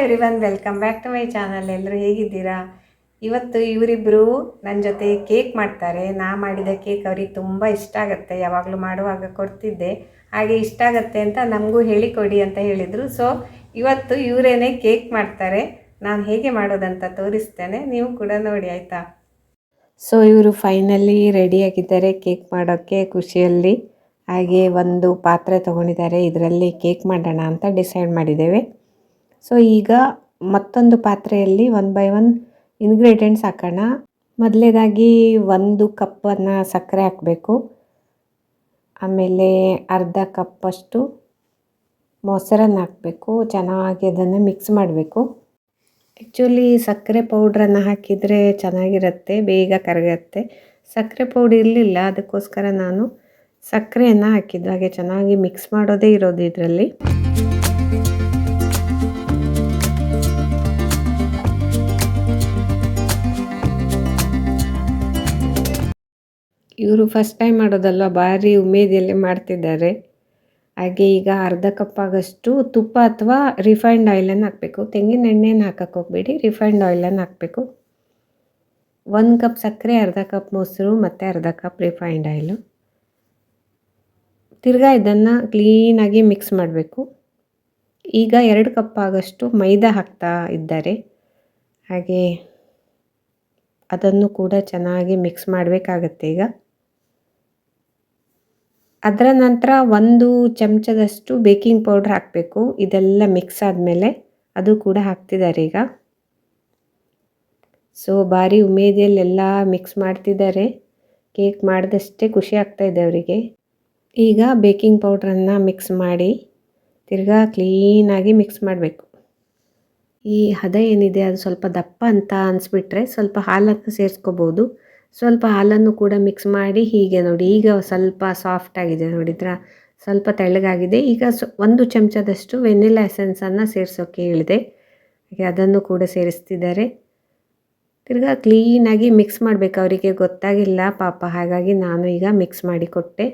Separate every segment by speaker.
Speaker 1: Everyone welcome back to my channel ಎಲ್ಲರೂ ಹೇಗಿದ್ದೀರಾ? ಇವತ್ತು ಇವರಿಬ್ಬರು ನನ್ನ ಜೊತೆ ಕೇಕ್ ಮಾಡ್ತಾರೆ. ನಾ ಮಾಡಿದ ಕೇಕ್ ಅವ್ರಿಗೆ ತುಂಬ ಇಷ್ಟ ಆಗುತ್ತೆ. ಯಾವಾಗಲೂ ಮಾಡುವಾಗ ಕೊಡ್ತಿದ್ದೆ. ಹಾಗೆ ಇಷ್ಟ ಆಗುತ್ತೆ ಅಂತ ನಮಗೂ ಹೇಳಿಕೊಡಿ ಅಂತ ಹೇಳಿದರು. ಸೊ ಇವತ್ತು ಇವರೇನೆ ಕೇಕ್ ಮಾಡ್ತಾರೆ. ನಾನು ಹೇಗೆ ಮಾಡೋದಂತ ತೋರಿಸ್ತೇನೆ. ನೀವು ಕೂಡ ನೋಡಿ, ಆಯಿತಾ? ಸೊ ಇವರು ಫೈನಲಿ ರೆಡಿಯಾಗಿದ್ದಾರೆ ಕೇಕ್ ಮಾಡೋಕ್ಕೆ ಖುಷಿಯಲ್ಲಿ. ಹಾಗೆ ಒಂದು ಪಾತ್ರೆ ತೊಗೊಂಡಿದ್ದಾರೆ. ಇದರಲ್ಲಿ ಕೇಕ್ ಮಾಡೋಣ ಅಂತ ಡಿಸೈಡ್ ಮಾಡಿದ್ದೇವೆ. ಸೊ ಈಗ ಮತ್ತೊಂದು ಪಾತ್ರೆಯಲ್ಲಿ ಒನ್ ಬೈ ಒನ್ ಇಂಗ್ರೀಡಿಯೆಂಟ್ಸ್ ಹಾಕೋಣ. ಮೊದಲೇದಾಗಿ ಒಂದು ಕಪ್ಪನ್ನು ಸಕ್ಕರೆ ಹಾಕಬೇಕು. ಆಮೇಲೆ ಅರ್ಧ ಕಪ್ಪಷ್ಟು ಮೊಸರನ್ನು ಹಾಕಬೇಕು. ಚೆನ್ನಾಗಿ ಅದನ್ನು ಮಿಕ್ಸ್ ಮಾಡಬೇಕು. ಆ್ಯಕ್ಚುಲಿ ಸಕ್ಕರೆ ಪೌಡ್ರನ್ನು ಹಾಕಿದರೆ ಚೆನ್ನಾಗಿರುತ್ತೆ, ಬೇಗ ಕರಗತ್ತೆ. ಸಕ್ಕರೆ ಪೌಡ್ರ್ ಇರಲಿಲ್ಲ, ಅದಕ್ಕೋಸ್ಕರ ನಾನು ಸಕ್ಕರೆಯನ್ನು ಹಾಕಿದ್ದು. ಹಾಗೆ ಚೆನ್ನಾಗಿ ಮಿಕ್ಸ್ ಮಾಡೋದೇ ಇರೋದು ಇದರಲ್ಲಿ. ಇವರು ಫಸ್ಟ್ ಟೈಮ್ ಮಾಡೋದಲ್ವ? ಭಾರಿ ಉಮೇದಿಯಲ್ಲಿ ಮಾಡ್ತಿದ್ದಾರೆ. ಹಾಗೆ ಈಗ ಅರ್ಧ ಕಪ್ ಆಗಷ್ಟು ತುಪ್ಪ ಅಥವಾ ರಿಫೈನ್ಡ್ ಆಯಿಲನ್ನು ಹಾಕಬೇಕು. ತೆಂಗಿನ ಎಣ್ಣೆನ ಹಾಕಕ್ಕೆ ಹೋಗಬೇಡಿ. ರಿಫೈನ್ಡ್ ಆಯಿಲನ್ನು ಹಾಕಬೇಕು. ಒಂದು ಕಪ್ ಸಕ್ಕರೆ, ಅರ್ಧ ಕಪ್ ಮೊಸರು ಮತ್ತು ಅರ್ಧ ಕಪ್ ರಿಫೈನ್ಡ್ ಆಯಿಲು ತಿರ್ಗಾ ಇದನ್ನು ಕ್ಲೀನಾಗಿ ಮಿಕ್ಸ್ ಮಾಡಬೇಕು. ಈಗ ಎರಡು ಕಪ್ ಆಗಷ್ಟು ಮೈದಾ ಹಾಕ್ತಾ ಇದ್ದಾರೆ. ಹಾಗೆ ಅದನ್ನು ಕೂಡ ಚೆನ್ನಾಗಿ ಮಿಕ್ಸ್ ಮಾಡಬೇಕಾಗತ್ತೆ ಈಗ. ಅದರ ನಂತರ ಒಂದು ಚಮಚದಷ್ಟು ಬೇಕಿಂಗ್ ಪೌಡ್ರ್ ಹಾಕಬೇಕು. ಇದೆಲ್ಲ ಮಿಕ್ಸ್ ಆದಮೇಲೆ ಅದು ಕೂಡ ಹಾಕ್ತಿದ್ದಾರೆ ಈಗ. ಸೊ ಭಾರಿ ಉಮೇದಿಯಲ್ಲೆಲ್ಲ ಮಿಕ್ಸ್ ಮಾಡ್ತಿದ್ದಾರೆ. ಕೇಕ್ ಮಾಡಿದಷ್ಟೇ ಖುಷಿ ಆಗ್ತಾಯಿದೆ ಅವರಿಗೆ. ಈಗ ಬೇಕಿಂಗ್ ಪೌಡ್ರನ್ನು ಮಿಕ್ಸ್ ಮಾಡಿ ತಿರ್ಗಾ ಕ್ಲೀನಾಗಿ ಮಿಕ್ಸ್ ಮಾಡಬೇಕು. ಈ ಹದ ಏನಿದೆ, ಅದು ಸ್ವಲ್ಪ ದಪ್ಪ ಅಂತ ಅನಿಸ್ಬಿಟ್ರೆ ಸ್ವಲ್ಪ ಹಾಲನ್ನು ಸೇರಿಸ್ಕೋಬೋದು. ಸ್ವಲ್ಪ ಹಾಲನ್ನು ಕೂಡ ಮಿಕ್ಸ್ ಮಾಡಿ ಹೀಗೆ ನೋಡಿ. ಈಗ ಸ್ವಲ್ಪ ಸಾಫ್ಟ್ ಆಗಿದೆ ನೋಡಿದ್ರ? ಸ್ವಲ್ಪ ತೆಳ್ಳಗಾಗಿದೆ. ಈಗ ಒಂದು ಚಮಚದಷ್ಟು ವೆನಿಲಾ ಎಸೆನ್ಸನ್ನು ಸೇರಿಸೋಕ್ಕೆ ಹೇಳಿದೆ. ಹಾಗೆ ಅದನ್ನು ಕೂಡ ಸೇರಿಸ್ತಿದ್ದಾರೆ. ತಿರ್ಗಾ ಕ್ಲೀನಾಗಿ ಮಿಕ್ಸ್ ಮಾಡಬೇಕು. ಅವರಿಗೆ ಗೊತ್ತಾಗಿಲ್ಲ ಪಾಪ. ಹಾಗಾಗಿ ನಾನು ಈಗ ಮಿಕ್ಸ್ ಮಾಡಿ ಕೊಟ್ಟೆ.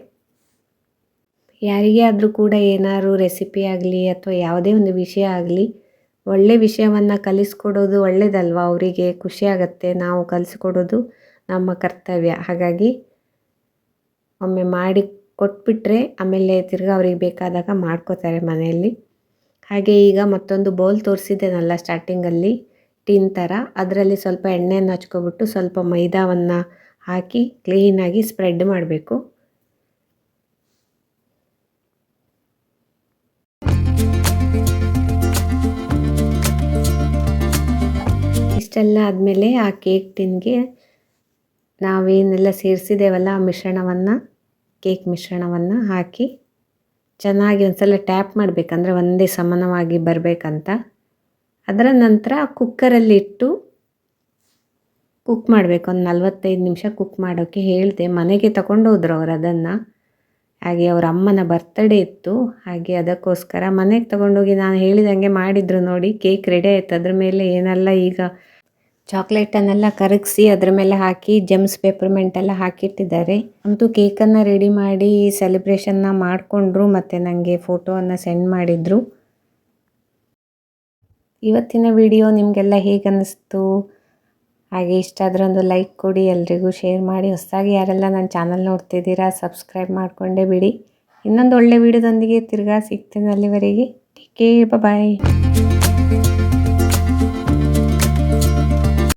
Speaker 1: ಯಾರಿಗೇ ಆದರೂ ಕೂಡ ಏನಾದರೂ ರೆಸಿಪಿ ಆಗಲಿ ಅಥವಾ ಯಾವುದೇ ಒಂದು ವಿಷಯ ಆಗಲಿ, ಒಳ್ಳೆ ವಿಷಯವನ್ನು ಕಲಿಸ್ಕೊಡೋದು ಒಳ್ಳೆಯದಲ್ವ ಅವರಿಗೆ ಖುಷಿಯಾಗತ್ತೆ ನಾವು ಕಲಿಸ್ಕೊಡೋದು ನಮ್ಮ ಕರ್ತವ್ಯ. ಹಾಗಾಗಿ ಒಮ್ಮೆ ಮಾಡಿ ಕೊಟ್ಬಿಟ್ರೆ ಆಮೇಲೆ ತಿರ್ಗಿ ಅವ್ರಿಗೆ ಬೇಕಾದಾಗ ಮಾಡ್ಕೋತಾರೆ ಮನೆಯಲ್ಲಿ. ಹಾಗೆ ಈಗ ಮತ್ತೊಂದು ಬೌಲ್ ತೋರಿಸಿದ್ದೇನಲ್ಲ ಸ್ಟಾರ್ಟಿಂಗಲ್ಲಿ ಟಿನ್ ಥರ ಅದರಲ್ಲಿ ಸ್ವಲ್ಪ ಎಣ್ಣೆಯನ್ನು ಹಚ್ಕೊಬಿಟ್ಟು ಸ್ವಲ್ಪ ಮೈದಾವನ್ನು ಹಾಕಿ ಕ್ಲೀನಾಗಿ ಸ್ಪ್ರೆಡ್ ಮಾಡಬೇಕು. ಇಷ್ಟೆಲ್ಲ ಆದಮೇಲೆ ಆ ಕೇಕ್ ಟಿನ್ಗೆ ನಾವೇನೆಲ್ಲ ಸೇರಿಸಿದ್ದೇವಲ್ಲ ಆ ಮಿಶ್ರಣವನ್ನು, ಕೇಕ್ ಮಿಶ್ರಣವನ್ನು ಹಾಕಿ ಚೆನ್ನಾಗಿ ಒಂದ್ಸಲ ಟ್ಯಾಪ್ ಮಾಡಬೇಕಂದ್ರೆ ಒಂದೇ ಸಮಾನವಾಗಿ ಬರಬೇಕಂತ. ಅದರ ನಂತರ ಕುಕ್ಕರಲ್ಲಿಟ್ಟು ಕುಕ್ ಮಾಡಬೇಕು. ಒಂದು ನಲ್ವತ್ತೈದು ನಿಮಿಷ ಕುಕ್ ಮಾಡೋಕ್ಕೆ ಹೇಳಿದೆ. ಮನೆಗೆ ತಗೊಂಡೋದ್ರು ಅವರು ಅದನ್ನು. ಹಾಗೆ ಅವ್ರ ಅಮ್ಮನ ಬರ್ತಡೇ ಇತ್ತು. ಹಾಗೆ ಅದಕ್ಕೋಸ್ಕರ ಮನೆಗೆ ತಗೊಂಡೋಗಿ ನಾನು ಹೇಳಿದಂಗೆ ಮಾಡಿದ್ರು ನೋಡಿ, ಕೇಕ್ ರೆಡಿ ಆಯ್ತು. ಅದ್ರ ಮೇಲೆ ಏನೆಲ್ಲ ಈಗ ಚಾಕ್ಲೇಟನ್ನೆಲ್ಲ ಕರಗಿಸಿ ಅದ್ರ ಮೇಲೆ ಹಾಕಿ ಜೆಮ್ಸ್ ಪೇಪರ್ಮೆಂಟ್ ಎಲ್ಲ ಹಾಕಿಟ್ಟಿದ್ದಾರೆ. ಅಂತೂ ಕೇಕನ್ನು ರೆಡಿ ಮಾಡಿ ಸೆಲೆಬ್ರೇಷನ್ನ ಮಾಡಿಕೊಂಡ್ರು ಮತ್ತು ನನಗೆ ಫೋಟೋವನ್ನು ಸೆಂಡ್ ಮಾಡಿದರು. ಇವತ್ತಿನ ವಿಡಿಯೋ ನಿಮಗೆಲ್ಲ ಹೇಗನ್ನಿಸ್ತು? ಹಾಗೆ ಇಷ್ಟ ಆದರೆ ಒಂದು ಲೈಕ್ ಕೊಡಿ, ಎಲ್ರಿಗೂ ಶೇರ್ ಮಾಡಿ. ಹೊಸದಾಗಿ ಯಾರೆಲ್ಲ ನನ್ನ ಚಾನಲ್ ನೋಡ್ತಿದ್ದೀರಾ ಸಬ್ಸ್ಕ್ರೈಬ್ ಮಾಡಿಕೊಂಡೇ ಬಿಡಿ. ಇನ್ನೊಂದು ಒಳ್ಳೆ ವಿಡಿಯೋದೊಂದಿಗೆ ತಿರ್ಗಾ ಸಿಗ್ತೀನಿ ಅಲ್ಲಿವರೆಗೆ. Take care bye